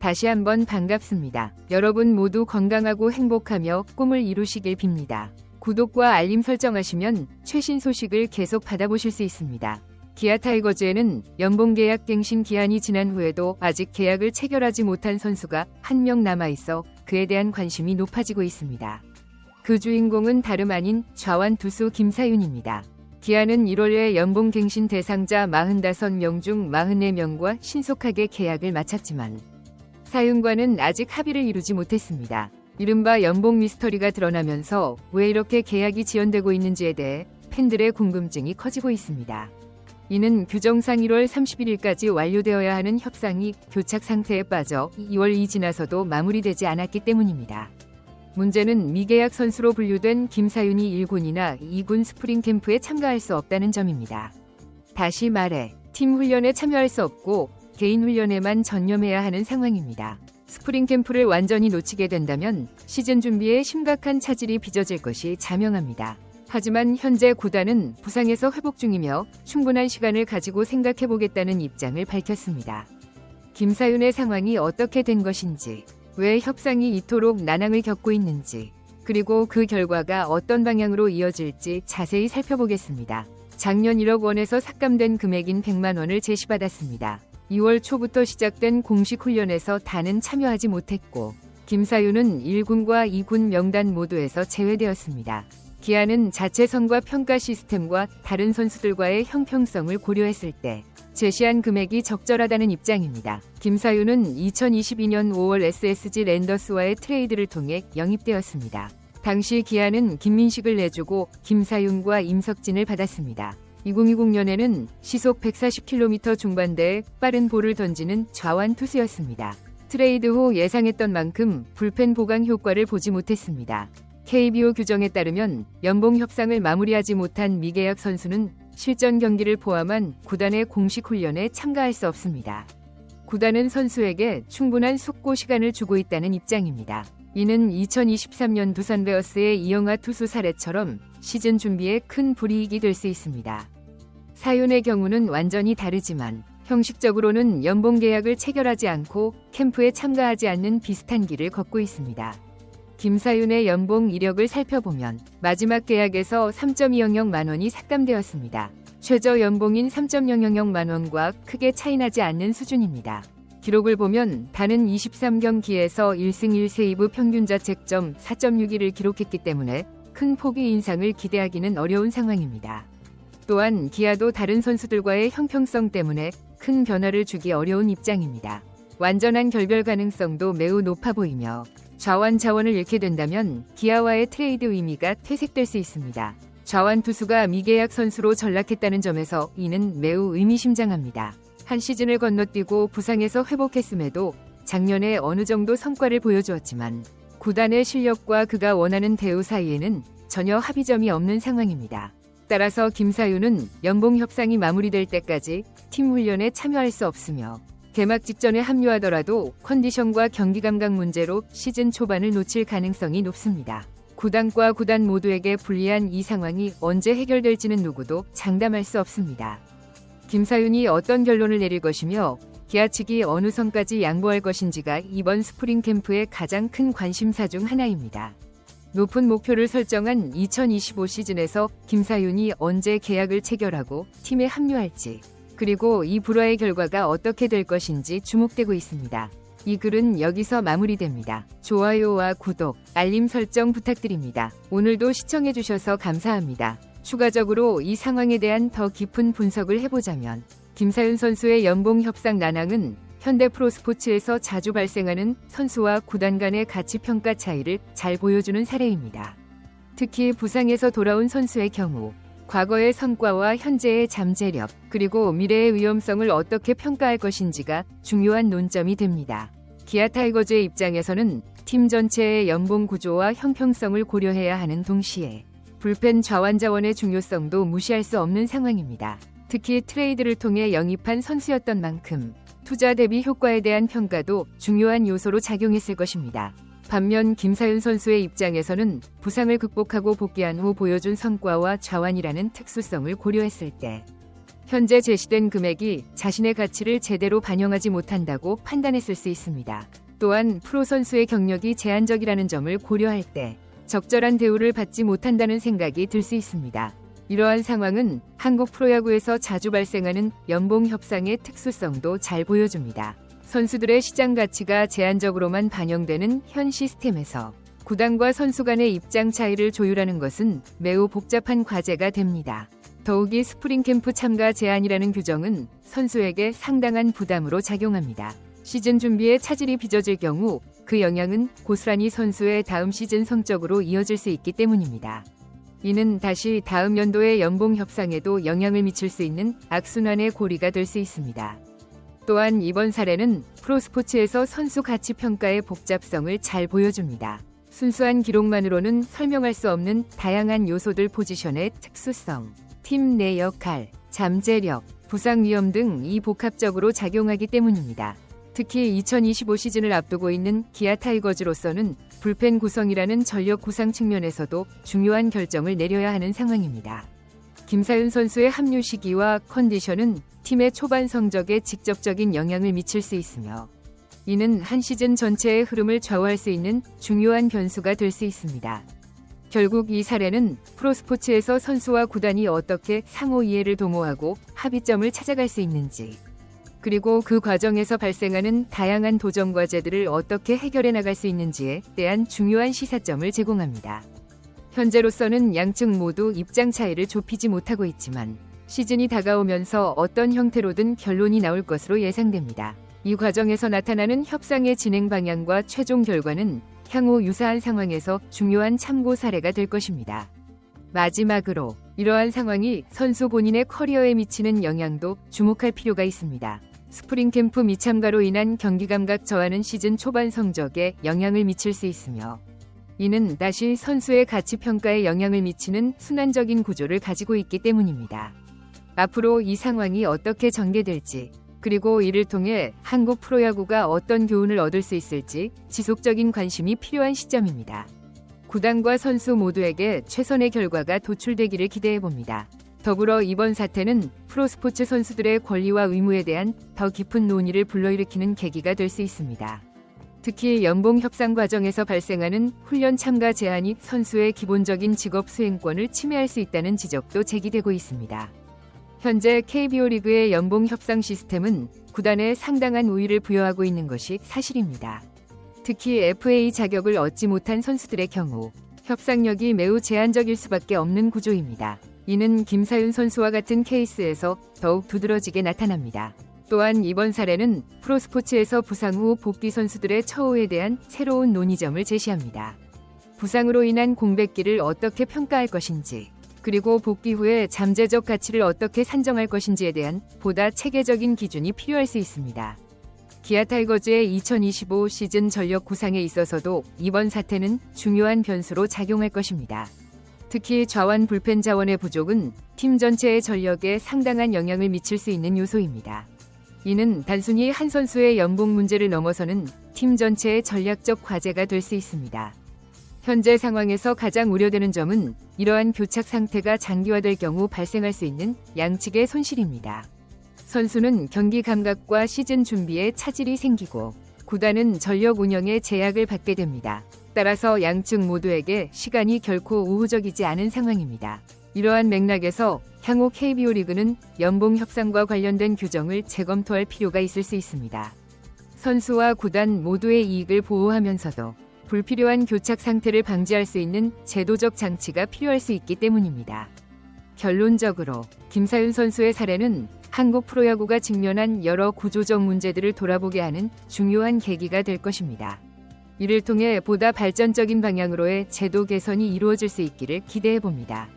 다시 한번 반갑습니다. 여러분 모두 건강하고 행복하며 꿈을 이루시길 빕니다. 구독과 알림 설정하시면 최신 소식을 계속 받아보실 수 있습니다. 기아 타이거즈에는 연봉 계약 갱신 기한이 지난 후에도 아직 계약을 체결하지 못한 선수가 한 명 남아 있어 그에 대한 관심이 높아지고 있습니다. 그 주인공은 다름 아닌 좌완 투수 김사윤입니다. 기아는 1월에 연봉 갱신 대상자 45명 중 44명과 신속하게 계약을 마쳤지만 사윤과는 아직 합의를 이루지 못했습니다. 이른바 연봉 미스터리가 드러나면서 왜 이렇게 계약이 지연되고 있는지에 대해 팬들의 궁금증이 커지고 있습니다. 이는 규정상 1월 31일까지 완료되어야 하는 협상이 교착 상태에 빠져 2월이 지나서도 마무리되지 않았기 때문입니다. 문제는 미계약 선수로 분류된 김사윤이 1군이나 2군 스프링 캠프에 참가할 수 없다는 점입니다. 다시 말해 팀 훈련에 참여할 수 없고 개인 훈련에만 전념해야 하는 상황입니다. 스프링 캠프를 완전히 놓치게 된다면 시즌 준비에 심각한 차질이 빚어질 것이 자명합니다. 하지만 현재 구단은 부상에서 회복 중이며 충분한 시간을 가지고 생각해 보겠다는 입장을 밝혔습니다. 김사윤의 상황이 어떻게 된 것인지, 왜 협상이 이토록 난항을 겪고 있는지, 그리고 그 결과가 어떤 방향으로 이어질지 자세히 살펴보겠습니다. 작년 1억 원에서 삭감된 금액인 100만 원을 제시받았습니다. 2월 초부터 시작된 공식 훈련에서 다는 참여하지 못했고, 김사윤은 1군과 2군 명단 모두에서 제외되었습니다. 기아는 자체 선과 평가 시스템과 다른 선수들과의 형평성을 고려했을 때 제시한 금액이 적절하다는 입장입니다. 김사윤은 2022년 5월 SSG 랜더스와의 트레이드를 통해 영입되었습니다. 당시 기아는 김민식을 내주고 김사윤과 임석진을 받았습니다. 2020년에는 시속 140km 중반대에 빠른 볼을 던지는 좌완 투수였습니다. 트레이드 후 예상했던 만큼 불펜 보강 효과를 보지 못했습니다. KBO 규정에 따르면 연봉 협상을 마무리하지 못한 미계약 선수는 실전 경기를 포함한 구단의 공식 훈련에 참가할 수 없습니다. 구단은 선수에게 충분한 숙고 시간을 주고 있다는 입장입니다. 이는 2023년 두산 베어스의 이영하 투수 사례처럼 시즌 준비에 큰 불이익이 될 수 있습니다. 사윤의 경우는 완전히 다르지만 형식적으로는 연봉 계약을 체결하지 않고 캠프에 참가하지 않는 비슷한 길을 걷고 있습니다. 김사윤의 연봉 이력을 살펴보면 마지막 계약에서 3.200만 원이 삭감되었습니다. 최저 연봉인 3.000만 원과 크게 차이나지 않는 수준입니다. 기록을 보면 단은 23경기에서 1승 1세이브 평균 자책점 4.61을 기록했기 때문에 큰 폭의 인상을 기대하기는 어려운 상황입니다. 또한 기아도 다른 선수들과의 형평성 때문에 큰 변화를 주기 어려운 입장입니다. 완전한 결별 가능성도 매우 높아 보이며 좌완 자원을 잃게 된다면 기아와의 트레이드 의미가 퇴색될 수 있습니다. 좌완 투수가 미계약 선수로 전락했다는 점에서 이는 매우 의미심장합니다. 한 시즌을 건너뛰고 부상에서 회복했음에도 작년에 어느 정도 성과를 보여주었지만 구단의 실력과 그가 원하는 대우 사이에는 전혀 합의점이 없는 상황입니다. 따라서 김사윤은 연봉 협상이 마무리될 때까지 팀 훈련에 참여할 수 없으며 개막 직전에 합류하더라도 컨디션과 경기 감각 문제로 시즌 초반을 놓칠 가능성이 높습니다. 구단과 구단 모두에게 불리한 이 상황이 언제 해결될지는 누구도 장담할 수 없습니다. 김사윤이 어떤 결론을 내릴 것이며 기아 측이 어느 선까지 양보할 것인지가 이번 스프링 캠프의 가장 큰 관심사 중 하나입니다. 높은 목표를 설정한 2025 시즌에서 김사윤이 언제 계약을 체결하고 팀에 합류할지 그리고 이 불화의 결과가 어떻게 될 것인지 주목되고 있습니다. 이 글은 여기서 마무리됩니다. 좋아요와 구독, 알림 설정 부탁드립니다. 오늘도 시청해주셔서 감사합니다. 추가적으로 이 상황에 대한 더 깊은 분석을 해보자면 김사윤 선수의 연봉 협상 난항은 현대 프로스포츠에서 자주 발생하는 선수와 구단 간의 가치 평가 차이를 잘 보여주는 사례입니다. 특히 부상에서 돌아온 선수의 경우 과거의 성과와 현재의 잠재력, 그리고 미래의 위험성을 어떻게 평가할 것인지가 중요한 논점이 됩니다. 기아 타이거즈의 입장에서는 팀 전체의 연봉 구조와 형평성을 고려해야 하는 동시에 불펜 좌완 자원의 중요성도 무시할 수 없는 상황입니다. 특히 트레이드를 통해 영입한 선수였던 만큼 투자 대비 효과에 대한 평가도 중요한 요소로 작용했을 것입니다. 반면 김사윤 선수의 입장에서는 부상을 극복하고 복귀한 후 보여준 성과와 좌완이라는 특수성을 고려했을 때 현재 제시된 금액이 자신의 가치를 제대로 반영하지 못한다고 판단했을 수 있습니다. 또한 프로 선수의 경력이 제한적이라는 점을 고려할 때 적절한 대우를 받지 못한다는 생각이 들 수 있습니다. 이러한 상황은 한국 프로야구에서 자주 발생하는 연봉 협상의 특수성도 잘 보여줍니다. 선수들의 시장 가치가 제한적으로만 반영되는 현 시스템에서 구단과 선수 간의 입장 차이를 조율하는 것은 매우 복잡한 과제가 됩니다. 더욱이 스프링 캠프 참가 제한이라는 규정은 선수에게 상당한 부담으로 작용합니다. 시즌 준비에 차질이 빚어질 경우 그 영향은 고스란히 선수의 다음 시즌 성적으로 이어질 수 있기 때문입니다. 이는 다시 다음 연도의 연봉 협상에도 영향을 미칠 수 있는 악순환의 고리가 될 수 있습니다. 또한 이번 사례는 프로스포츠에서 선수 가치 평가의 복잡성을 잘 보여줍니다. 순수한 기록만으로는 설명할 수 없는 다양한 요소들 포지션의 특수성, 팀 내 역할, 잠재력, 부상 위험 등 이 복합적으로 작용하기 때문입니다. 특히 2025 시즌을 앞두고 있는 기아 타이거즈로서는 불펜 구성이라는 전력 구상 측면에서도 중요한 결정을 내려야 하는 상황입니다. 김사윤 선수의 합류 시기와 컨디션은 팀의 초반 성적에 직접적인 영향을 미칠 수 있으며 이는 한 시즌 전체의 흐름을 좌우할 수 있는 중요한 변수가 될 수 있습니다. 결국 이 사례는 프로스포츠에서 선수와 구단이 어떻게 상호 이해를 도모하고 합의점을 찾아갈 수 있는지 그리고 그 과정에서 발생하는 다양한 도전 과제들을 어떻게 해결해 나갈 수 있는지에 대한 중요한 시사점을 제공합니다. 현재로서는 양측 모두 입장 차이를 좁히지 못하고 있지만 시즌이 다가오면서 어떤 형태로든 결론이 나올 것으로 예상됩니다. 이 과정에서 나타나는 협상의 진행 방향과 최종 결과는 향후 유사한 상황에서 중요한 참고 사례가 될 것입니다. 마지막으로 이러한 상황이 선수 본인의 커리어에 미치는 영향도 주목할 필요가 있습니다. 스프링 캠프 미참가로 인한 경기 감각 저하는 시즌 초반 성적에 영향을 미칠 수 있으며 이는 다시 선수의 가치 평가에 영향을 미치는 순환적인 구조를 가지고 있기 때문입니다. 앞으로 이 상황이 어떻게 전개될지 그리고 이를 통해 한국 프로야구가 어떤 교훈을 얻을 수 있을지 지속적인 관심이 필요한 시점입니다. 구단과 선수 모두에게 최선의 결과가 도출되기를 기대해 봅니다. 더불어 이번 사태는 프로스포츠 선수들의 권리와 의무에 대한 더 깊은 논의를 불러일으키는 계기가 될 수 있습니다. 특히 연봉 협상 과정에서 발생하는 훈련 참가 제한이 선수의 기본적인 직업 수행권을 침해할 수 있다는 지적도 제기되고 있습니다. 현재 KBO 리그의 연봉 협상 시스템은 구단에 상당한 우위를 부여하고 있는 것이 사실입니다. 특히 FA 자격을 얻지 못한 선수들의 경우 협상력이 매우 제한적일 수밖에 없는 구조입니다. 이는 김사윤 선수와 같은 케이스에서 더욱 두드러지게 나타납니다. 또한 이번 사례는 프로스포츠에서 부상 후 복귀 선수들의 처우에 대한 새로운 논의점을 제시합니다. 부상으로 인한 공백기를 어떻게 평가할 것인지, 그리고 복귀 후에 잠재적 가치를 어떻게 산정할 것인지에 대한 보다 체계적인 기준이 필요할 수 있습니다. 기아 타이거즈의 2025 시즌 전력 구상에 있어서도 이번 사태는 중요한 변수로 작용할 것입니다. 특히 좌완 불펜 자원의 부족은 팀 전체의 전력에 상당한 영향을 미칠 수 있는 요소입니다. 이는 단순히 한 선수의 연봉 문제를 넘어서는 팀 전체의 전략적 과제가 될 수 있습니다. 현재 상황에서 가장 우려되는 점은 이러한 교착 상태가 장기화될 경우 발생할 수 있는 양측의 손실입니다. 선수는 경기 감각과 시즌 준비에 차질이 생기고 구단은 전력 운영에 제약을 받게 됩니다. 따라서 양측 모두에게 시간이 결코 우호적이지 않은 상황입니다. 이러한 맥락에서 향후 KBO 리그는 연봉 협상과 관련된 규정을 재검토할 필요가 있을 수 있습니다. 선수와 구단 모두의 이익을 보호하면서도 불필요한 교착 상태를 방지할 수 있는 제도적 장치가 필요할 수 있기 때문입니다. 결론적으로 김사윤 선수의 사례는 한국 프로야구가 직면한 여러 구조적 문제들을 돌아보게 하는 중요한 계기가 될 것입니다. 이를 통해 보다 발전적인 방향으로의 제도 개선이 이루어질 수 있기를 기대해 봅니다.